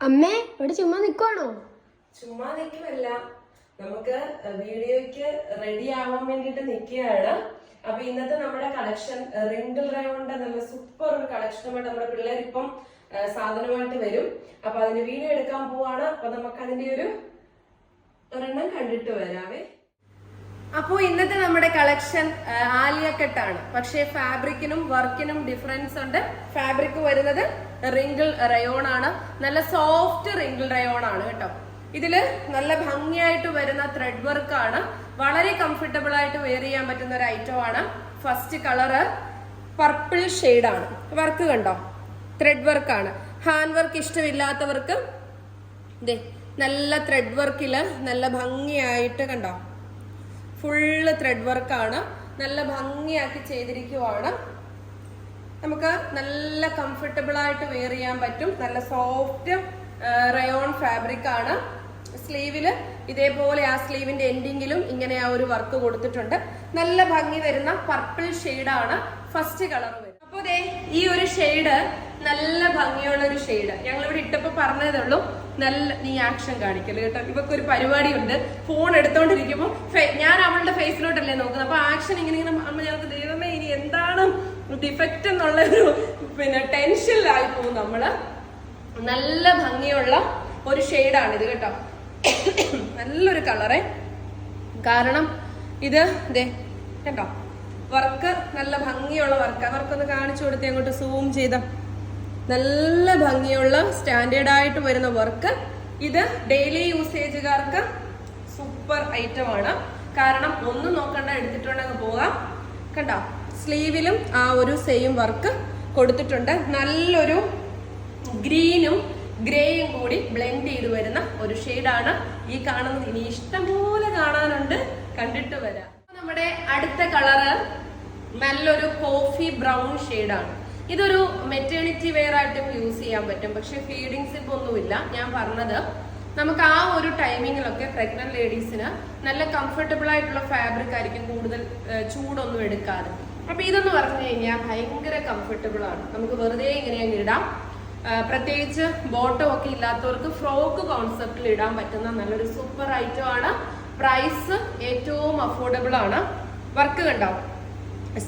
അമ്മേ ഇവിടെ ചുമ്മാ നിക്കുവാണോ? ചുമ്മാ നിൽക്കുമല്ല നമുക്ക് വീഡിയോയ്ക്ക് റെഡി ആവാൻ വേണ്ടിയിട്ട് നിൽക്കുകയാണ് അപ്പൊ ഇന്നത്തെ നമ്മുടെ കളക്ഷൻ റിങ്കിൾ റയോണിന്റെ നല്ല സൂപ്പർ ഒരു കളക്ഷനുമായിട്ട് നമ്മുടെ പിള്ളേർ ഇപ്പം സാധനമായിട്ട് വരും. അപ്പൊ അതിന്റെ വീഡിയോ എടുക്കാൻ പോവാണ്. അപ്പൊ നമുക്ക് അതിന്റെ ഒരു ഒരെണ്ണം കണ്ടിട്ട് വരാവേ. അപ്പോൾ ഇന്നത്തെ നമ്മുടെ കളക്ഷൻ ആലിയ കട്ടാണ് പക്ഷേ ഫാബ്രിക്കിനും വർക്കിനും ഡിഫറൻസ് ഉണ്ട്. ഫാബ്രിക് വരുന്നത് റിങ്കിൾ റയോൺ ആണ് നല്ല സോഫ്റ്റ് റിങ്കിൾ റയോൺ ആണ് കേട്ടോ. ഇതിൽ നല്ല ഭംഗിയായിട്ട് വരുന്ന ത്രെഡ് വർക്ക് ആണ്. വളരെ കംഫർട്ടബിൾ ആയിട്ട് വെയർ ചെയ്യാൻ പറ്റുന്ന ഒരു ഐറ്റം ആണ്. ഫസ്റ്റ് കളറ് പർപ്പിൾ ആണ്. വർക്ക് കണ്ടോ? ത്രെഡ് വർക്ക് ആണ്. ഹാൻഡ് വർക്ക് ഇഷ്ടമില്ലാത്തവർക്ക് ദേ നല്ല ത്രെഡ് വർക്കിൽ നല്ല ഭംഗിയായിട്ട് കണ്ടോ? ഫുള്ള് ത്രെഡ് വർക്കാണ് നല്ല ഭംഗിയാക്കി ചെയ്തിരിക്കുവാണ്. നമുക്ക് നല്ല കംഫർട്ടബിൾ ആയിട്ട് വെയർ ചെയ്യാൻ പറ്റും. നല്ല സോഫ്റ്റ് റയോൺ ഫാബ്രിക് ആണ്. സ്ലീവിൽ ഇതേപോലെ ആ സ്ലീവിന്റെ എൻഡിങ്ങിലും ഇങ്ങനെ ആ ഒരു വർക്ക് കൊടുത്തിട്ടുണ്ട്. നല്ല ഭംഗി വരുന്ന പർപ്പിൾ ഷെയ്ഡാണ് ഫസ്റ്റ് കളർ വരുന്നത്. അപ്പോൾ ഈ ഒരു ഷെയ്ഡ് നല്ല ഭംഗിയുള്ള ഒരു ഷെയ്ഡ് ഞങ്ങൾ ഇവിടെ ഇട്ടപ്പോ പറഞ്ഞതേ ഉള്ളൂ നല്ല നീ ആക്ഷൻ കാണിക്കൽ കേട്ടോ. ഇവക്ക് ഒരു പരിപാടി ഉണ്ട് ഫോൺ എടുത്തോണ്ടിരിക്കുമ്പോ ഞാൻ അവളുടെ ഫേസിലോട്ടല്ലേ നോക്കുന്നത്. അപ്പൊ ആക്ഷൻ ഇങ്ങനെ ഇങ്ങനെ അമ്മ ഞങ്ങൾക്ക് ദൈവമേ ഇനി എന്താണ് ഡിഫക്റ്റ് എന്നുള്ള ഒരു പിന്നെ ടെൻഷനിലായി പോകും നമ്മൾ. നല്ല ഭംഗിയുള്ള ഒരു ഷെയ്ഡാണ് ഇത് കേട്ടോ. നല്ലൊരു കളറേ കാരണം ഇത് ദേ കേട്ടോ വർക്ക് നല്ല ഭംഗിയുള്ള വർക്ക് അവർക്കൊന്ന് കാണിച്ചു കൊടുത്തേ അങ്ങോട്ട് സൂം ചെയ്ത നല്ല ഭംഗിയുള്ള സ്റ്റാൻഡേർഡ് ആയിട്ട് വരുന്ന വർക്ക്. ഇത് ഡെയിലി യൂസേജുകാർക്ക് സൂപ്പർ ഐറ്റം ആണ്. കാരണം ഒന്നും നോക്കണ്ട എടുത്തിട്ടുണ്ടെങ്കിൽ പോകാം. കണ്ടോ? സ്ലീവിലും ആ ഒരു സെയിം വർക്ക് കൊടുത്തിട്ടുണ്ട്. നല്ലൊരു ഗ്രീനും ഗ്രേയും കൂടി ബ്ലെൻഡ് ചെയ്ത് വരുന്ന ഒരു ഷെയ്ഡാണ് ഈ കാണുന്നത് ഇനി ഇഷ്ടംപോലെ കാണാനുണ്ട്. കണ്ടിട്ട് വരാം. നമ്മുടെ അടുത്ത കളറ് നല്ലൊരു കോഫി ബ്രൗൺ ഷെയ്ഡാണ് ഇതൊരു മെറ്റേണിറ്റി വെയർ ആയിട്ടും യൂസ് ചെയ്യാൻ പറ്റും. പക്ഷെ ഫീഡിങ്സ് ഇപ്പൊ ഒന്നുമില്ല. ഞാൻ പറഞ്ഞത് നമുക്ക് ആ ഒരു ടൈമിങ്ങിലൊക്കെ പ്രഗ്നന്റ് ലേഡീസിന് നല്ല കംഫർട്ടബിൾ ആയിട്ടുള്ള ഫാബ്രിക് ആയിരിക്കും കൂടുതൽ ചൂടൊന്നും എടുക്കാതെ. അപ്പൊ ഇതെന്ന് പറഞ്ഞു കഴിഞ്ഞാൽ ഭയങ്കര കംഫർട്ടബിൾ ആണ്. നമുക്ക് വെറുതെ ഇങ്ങനെ അങ്ങ് ഇടാം. പ്രത്യേകിച്ച് ബോട്ടം ഒക്കെ ഇല്ലാത്തവർക്ക് ഫ്രോക്ക് കോൺസെപ്റ്റിൽ ഇടാൻ പറ്റുന്ന നല്ലൊരു സൂപ്പർ ഐറ്റം ആണ്. പ്രൈസ് ഏറ്റവും അഫോർഡബിൾ ആണ്. വർക്ക് കണ്ടോ?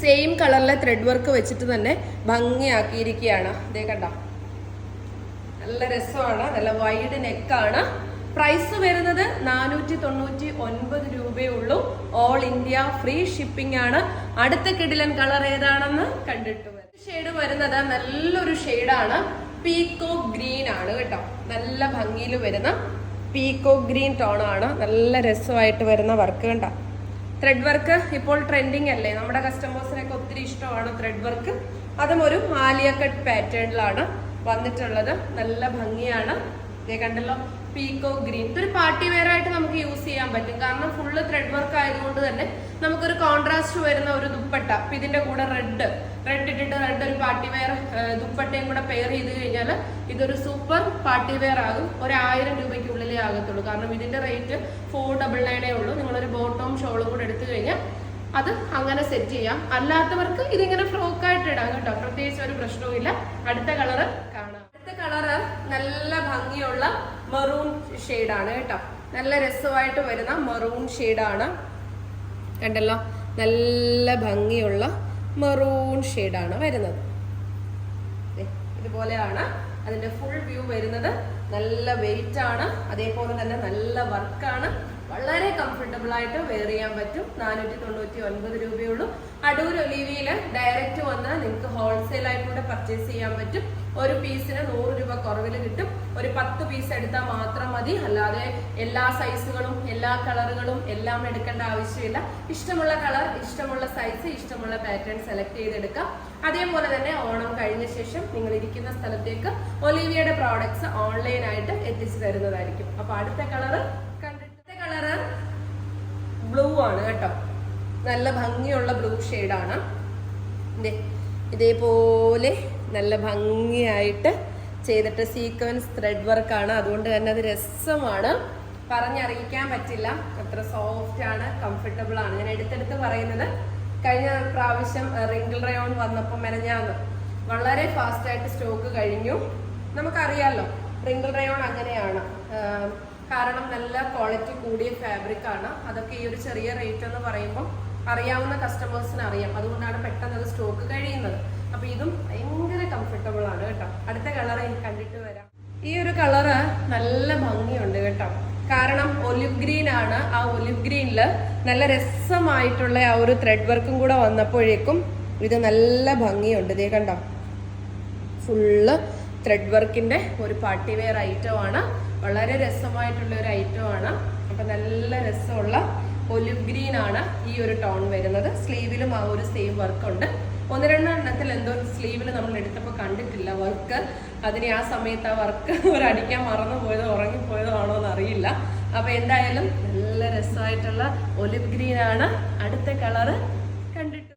സെയിം കളറിലെ ത്രെഡ് വർക്ക് വെച്ചിട്ട് തന്നെ ഭംഗിയാക്കിയിരിക്കുകയാണ്. ഇതേ കണ്ട? നല്ല രസമാണ് നല്ല വൈഡ് നെക്കാണ് പ്രൈസ് വരുന്നത് നാനൂറ്റി തൊണ്ണൂറ്റി ഒൻപത് രൂപയേ ഉള്ളൂ ഓൾ ഇന്ത്യ ഫ്രീ ഷിപ്പിംഗ് ആണ്. അടുത്ത കിടിലൻ കളർ ഏതാണെന്ന് കണ്ടിട്ട് ഷെയ്ഡ് വരുന്നത് നല്ലൊരു ഷെയ്ഡാണ് പീക്കോ ഗ്രീൻ ആണ് കേട്ടോ. നല്ല ഭംഗിയിൽ വരുന്ന പീക്കോ ഗ്രീൻ ടോണാണ് നല്ല രസമായിട്ട് വരുന്ന വർക്ക് കണ്ടോ? ത്രെഡ് വർക്ക് ഇപ്പോൾ ട്രെൻഡിങ് അല്ലേ? നമ്മുടെ കസ്റ്റമേഴ്സിനൊക്കെ ഒത്തിരി ഇഷ്ടമാണ് ത്രെഡ് വർക്ക് അതും ഒരു ആലിയ കട്ട് പാറ്റേണിലാണ് വന്നിട്ടുള്ളത്. നല്ല ഭംഗിയാണ്. ഇതേ കണ്ടല്ലോ പീക്കോ ഗ്രീൻ ഇതൊരു പാർട്ടി വെയർ ആയിട്ട് നമുക്ക് യൂസ് ചെയ്യാൻ പറ്റും. കാരണം ഫുള്ള് ത്രെഡ് വർക്ക് ആയതുകൊണ്ട് തന്നെ നമുക്കൊരു കോൺട്രാസ്റ്റ് വരുന്ന ഒരു ദുപ്പട്ട. അപ്പൊ ഇതിന്റെ കൂടെ റെഡ് റെഡ് ഇട്ടിട്ട് റെഡ് ഒരു പാർട്ടി വെയർ ദുപ്പട്ടയും കൂടെ പെയർ ചെയ്ത് കഴിഞ്ഞാൽ ഇതൊരു സൂപ്പർ പാർട്ടി വെയർ ആകും. ഒരായിരം രൂപയ്ക്കുള്ളിലേ ആകത്തുള്ളൂ. കാരണം ഇതിന്റെ റേറ്റ് ഫോർ ഡബിൾ നയനേ ഉള്ളൂ. നിങ്ങളൊരു ബോട്ടവും ഷോളും കൂടെ എടുത്തു കഴിഞ്ഞാൽ അത് അങ്ങനെ സെറ്റ് ചെയ്യാം. അല്ലാത്തവർക്ക് ഇതിങ്ങനെ ഫ്രോക്കായിട്ട് ഇടാം കേട്ടോ. പ്രത്യേകിച്ച് ഒരു പ്രശ്നവുമില്ല. അടുത്ത കളറ് കാണാം. കളറ് നല്ല ഭംഗിയുള്ള മെറൂൺ ആണ് കേട്ടോ. നല്ല രസമായിട്ട് വരുന്ന മെറൂൺ ആണ് കണ്ടല്ലോ? നല്ല ഭംഗിയുള്ള മെറൂൺ ആണ് വരുന്നത്. ഇതുപോലെയാണ് അതിന്റെ ഫുൾ വ്യൂ വരുന്നത്. നല്ല വെയിറ്റ് ആണ്. അതേപോലെ തന്നെ നല്ല വർക്കാണ് വളരെ കംഫർട്ടബിൾ ആയിട്ട് വെയർ ചെയ്യാൻ പറ്റും. നാനൂറ്റി തൊണ്ണൂറ്റി ഒൻപത് രൂപയുള്ളൂ. അടൂർ ഒലിവിയിൽ ഡയറക്റ്റ് വന്ന് നിങ്ങൾക്ക് ഹോൾസെയിൽ ആയിട്ട് കൂടെ പർച്ചേസ് ചെയ്യാൻ പറ്റും. ഒരു പീസിന് നൂറ് രൂപ കുറവിൽ കിട്ടും. ഒരു പത്ത് പീസ് എടുത്താൽ മാത്രം മതി. അല്ലാതെ എല്ലാ സൈസുകളും എല്ലാ കളറുകളും എല്ലാം എടുക്കേണ്ട ആവശ്യമില്ല. ഇഷ്ടമുള്ള കളർ ഇഷ്ടമുള്ള സൈസ് ഇഷ്ടമുള്ള പാറ്റേൺ സെലക്ട് ചെയ്തെടുക്കാം അതേപോലെ തന്നെ ഓണം കഴിഞ്ഞ ശേഷം നിങ്ങൾ ഇരിക്കുന്ന സ്ഥലത്തേക്ക് ഒലിവിയയുടെ പ്രോഡക്ട്സ് ഓൺലൈനായിട്ട് എത്തിച്ചു തരുന്നതായിരിക്കും. അപ്പോൾ അടുത്ത ബ്ലൂ ആണ് കേട്ടോ. നല്ല ഭംഗിയുള്ള ബ്ലൂ ഷെയ്ഡാണ്. ഇതേപോലെ നല്ല ഭംഗിയായിട്ട് ചെയ്തിട്ട് സീക്വൻസ് ത്രെഡ് വർക്കാണ് അതുകൊണ്ട് തന്നെ അത് രസമാണ്. പറഞ്ഞറിയിക്കാൻ പറ്റില്ല. അത്ര സോഫ്റ്റ് ആണ് കംഫർട്ടബിൾ ആണ്. ഞാൻ എടുത്തെടുത്ത് പറയുന്നത് കഴിഞ്ഞ പ്രാവശ്യം റിങ്കിൾ റയോൺ വന്നപ്പോൾ മെനഞ്ഞാന്ന്. വളരെ ഫാസ്റ്റായിട്ട് സ്റ്റോക്ക് കഴിഞ്ഞു. നമുക്കറിയാമല്ലോ റിങ്കിൾ റയോൺ അങ്ങനെയാണ്. കാരണം നല്ല ക്വാളിറ്റി കൂടിയ ഫാബ്രിക് ആണ്. അതൊക്കെ ഈ ഒരു ചെറിയ റേറ്റ് എന്ന് പറയുമ്പോൾ അറിയാവുന്ന കസ്റ്റമേഴ്സിന് അറിയാം. അതുകൊണ്ടാണ് പെട്ടെന്ന് അത് സ്റ്റോക്ക് കഴിയുന്നത്. അപ്പൊ ഇതും ഭയങ്കര കംഫർട്ടബിൾ ആണ് കേട്ടോ. അടുത്ത കളർ എനിക്ക് കണ്ടിട്ട് വരാം. ഈ ഒരു കളറ് നല്ല ഭംഗിയുണ്ട് കേട്ടോ. കാരണം ഒലിവ് ഗ്രീൻ ആണ്. ആ ഒലിവ് ഗ്രീനിൽ നല്ല രസമായിട്ടുള്ള ആ ഒരു ത്രെഡ് വർക്കും കൂടെ വന്നപ്പോഴേക്കും ഇത് നല്ല ഭംഗിയുണ്ട്. ഇതേ കണ്ടോ? ഫുള്ള് ത്രെഡ് വർക്കിന്റെ ഒരു പാർട്ടി വെയർ ഐറ്റം ആണ്. വളരെ രസമായിട്ടുള്ള ഒരു ഐറ്റം ആണ് അപ്പൊ നല്ല രസമുള്ള ഒലിവ് ഗ്രീൻ ആണ് ഈ ഒരു ടോൺ വരുന്നത്. സ്ലീവിലും ആ ഒരു സെയിം വർക്ക് ഉണ്ട് ഒന്ന് രണ്ടെണ്ണത്തിൽ എന്തോ സ്ലീവിൽ നമ്മൾ എടുത്തപ്പോൾ കണ്ടിട്ടില്ല വർക്ക്. അതിന് ആ സമയത്ത് ആ വർക്ക് ഒരടിക്കാൻ മറന്നു പോയതോ ഉറങ്ങിപ്പോയതോ ആണോ എന്ന് അറിയില്ല അപ്പൊ എന്തായാലും നല്ല രസമായിട്ടുള്ള ഒലിവ് ഗ്രീൻ ആണ് അടുത്ത കളറ് കണ്ടിട്ട്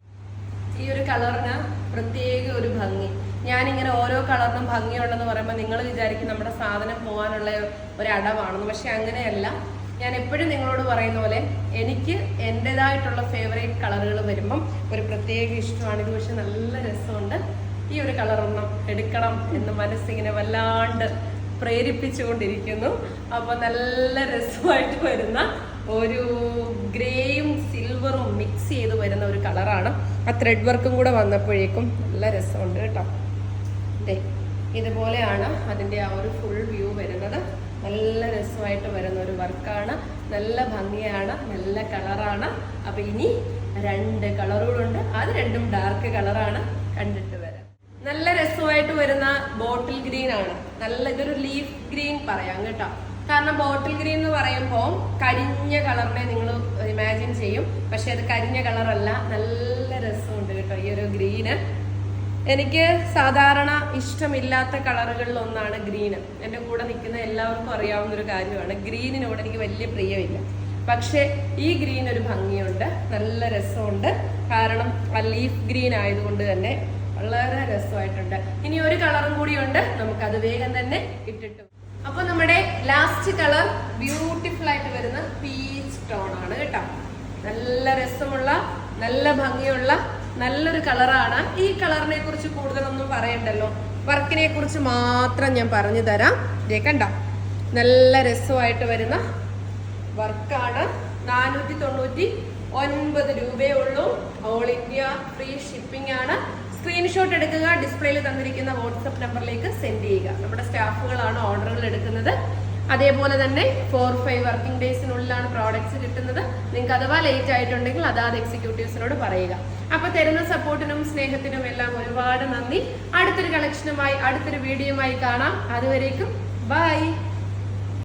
ഈ ഒരു കളറിന് പ്രത്യേക ഒരു ഭംഗി. ഞാനിങ്ങനെ ഓരോ കളറിനും ഭംഗിയുണ്ടെന്ന് പറയുമ്പോൾ നിങ്ങൾ വിചാരിക്കും നമ്മുടെ സാധനം പോകാനുള്ള ഒരു അടവാണെന്ന് പക്ഷെ അങ്ങനെയല്ല. ഞാൻ എപ്പോഴും നിങ്ങളോട് പറയുന്ന പോലെ എനിക്ക് എന്റെതായിട്ടുള്ള ഫേവറേറ്റ് കളറുകൾ വരുമ്പം ഒരു പ്രത്യേക ഇഷ്ടമാണ് ഇത് പക്ഷെ നല്ല രസമുണ്ട്. ഈ ഒരു കളറൊന്നും എടുക്കണം എന്ന് മനസ്സിങ്ങനെ വല്ലാണ്ട് പ്രേരിപ്പിച്ചുകൊണ്ടിരിക്കുന്നു. അപ്പോൾ നല്ല രസമായിട്ട് വരുന്ന ഒരു ഗ്രേയും സിൽവറും മിക്സ് ചെയ്ത് വരുന്ന ഒരു കളറാണ്. ആ ത്രെഡ് വർക്കും കൂടെ വന്നപ്പോഴേക്കും നല്ല രസമുണ്ട് കേട്ടോ. ഇതുപോലെയാണ് അതിന്റെ ആ ഒരു ഫുൾ വ്യൂ വരുന്നത്. നല്ല രസമായിട്ട് വരുന്ന ഒരു വർക്കാണ്. നല്ല ഭംഗിയാണ് നല്ല കളറാണ്. അപ്പം ഇനി രണ്ട് കളറുകളുണ്ട്. അത് രണ്ടും ഡാർക്ക് കളറാണ്. കണ്ടിട്ട് വരാം. നല്ല രസമായിട്ട് വരുന്ന ബോട്ടിൽ ഗ്രീൻ ആണ്. നല്ല ഇതൊരു ലീഫ് ഗ്രീൻ പറയാം കേട്ടോ. കാരണം ബോട്ടിൽ ഗ്രീൻ എന്ന് പറയുമ്പോൾ കരിഞ്ഞ കളറിനെ നിങ്ങൾ ഇമാജിൻ ചെയ്യും. പക്ഷെ അത് കരിഞ്ഞ കളറല്ല. നല്ല രസമുണ്ട് കേട്ടോ ഈ ഒരു ഗ്രീന് എനിക്ക് സാധാരണ ഇഷ്ടമില്ലാത്ത കളറുകളിൽ ഒന്നാണ് ഗ്രീന് എന്റെ കൂടെ നിൽക്കുന്ന എല്ലാവർക്കും അറിയാവുന്ന ഒരു കാര്യമാണ്. ഗ്രീനിനോട് എനിക്ക് വലിയ പ്രിയമില്ല. പക്ഷേ ഈ ഗ്രീൻ ഒരു ഭംഗിയുണ്ട്. നല്ല രസമുണ്ട്. കാരണം ആ ലീഫ് ഗ്രീൻ ആയതുകൊണ്ട് തന്നെ വളരെ രസമായിട്ടുണ്ട്. ഇനി ഒരു കളറും കൂടിയുണ്ട്. നമുക്കത് വേഗം തന്നെ ഇട്ടിട്ട് അപ്പൊ നമ്മുടെ ലാസ്റ്റ് കളർ ബ്യൂട്ടിഫുൾ ആയിട്ട് വരുന്ന പീച്ച് ടോൺ ആണ് കേട്ടോ. നല്ല രസമുള്ള നല്ല ഭംഗിയുള്ള നല്ലൊരു കളറാണ്. ഈ കളറിനെ കുറിച്ച് കൂടുതലൊന്നും പറയണ്ടല്ലോ. വർക്കിനെ കുറിച്ച് മാത്രം ഞാൻ പറഞ്ഞു തരാം. ഇതേ കണ്ടോ? നല്ല രസമായിട്ട് വരുന്ന വർക്കാണ്. നാനൂറ്റി തൊണ്ണൂറ്റി ഒൻപത് രൂപയേ ഉള്ളൂ. ഓൾ ഇന്ത്യ ഫ്രീ ഷിപ്പിംഗ് ആണ്. സ്ക്രീൻഷോട്ട് എടുക്കുക ഡിസ്പ്ലേയിൽ തന്നിരിക്കുന്ന വാട്സപ്പ് നമ്പറിലേക്ക് സെൻഡ് ചെയ്യുക. നമ്മുടെ സ്റ്റാഫുകളാണ് ഓർഡറുകൾ എടുക്കുന്നത്. അതേപോലെ തന്നെ ഫോർ ഫൈവ് വർക്കിംഗ് ഡേയ്സിനുള്ളിലാണ് പ്രോഡക്ട്സ് കിട്ടുന്നത്. നിങ്ങൾക്ക് അഥവാ ലേറ്റ് ആയിട്ടുണ്ടെങ്കിൽ അതാത് എക്സിക്യൂട്ടീവ്സിനോട് പറയുക. അപ്പൊ തരുന്ന സപ്പോർട്ടിനും സ്നേഹത്തിനും എല്ലാം ഒരുപാട് നന്ദി. അടുത്തൊരു കളക്ഷനുമായി അടുത്തൊരു വീഡിയോയുമായി കാണാം. അതുവരേക്കും ബൈ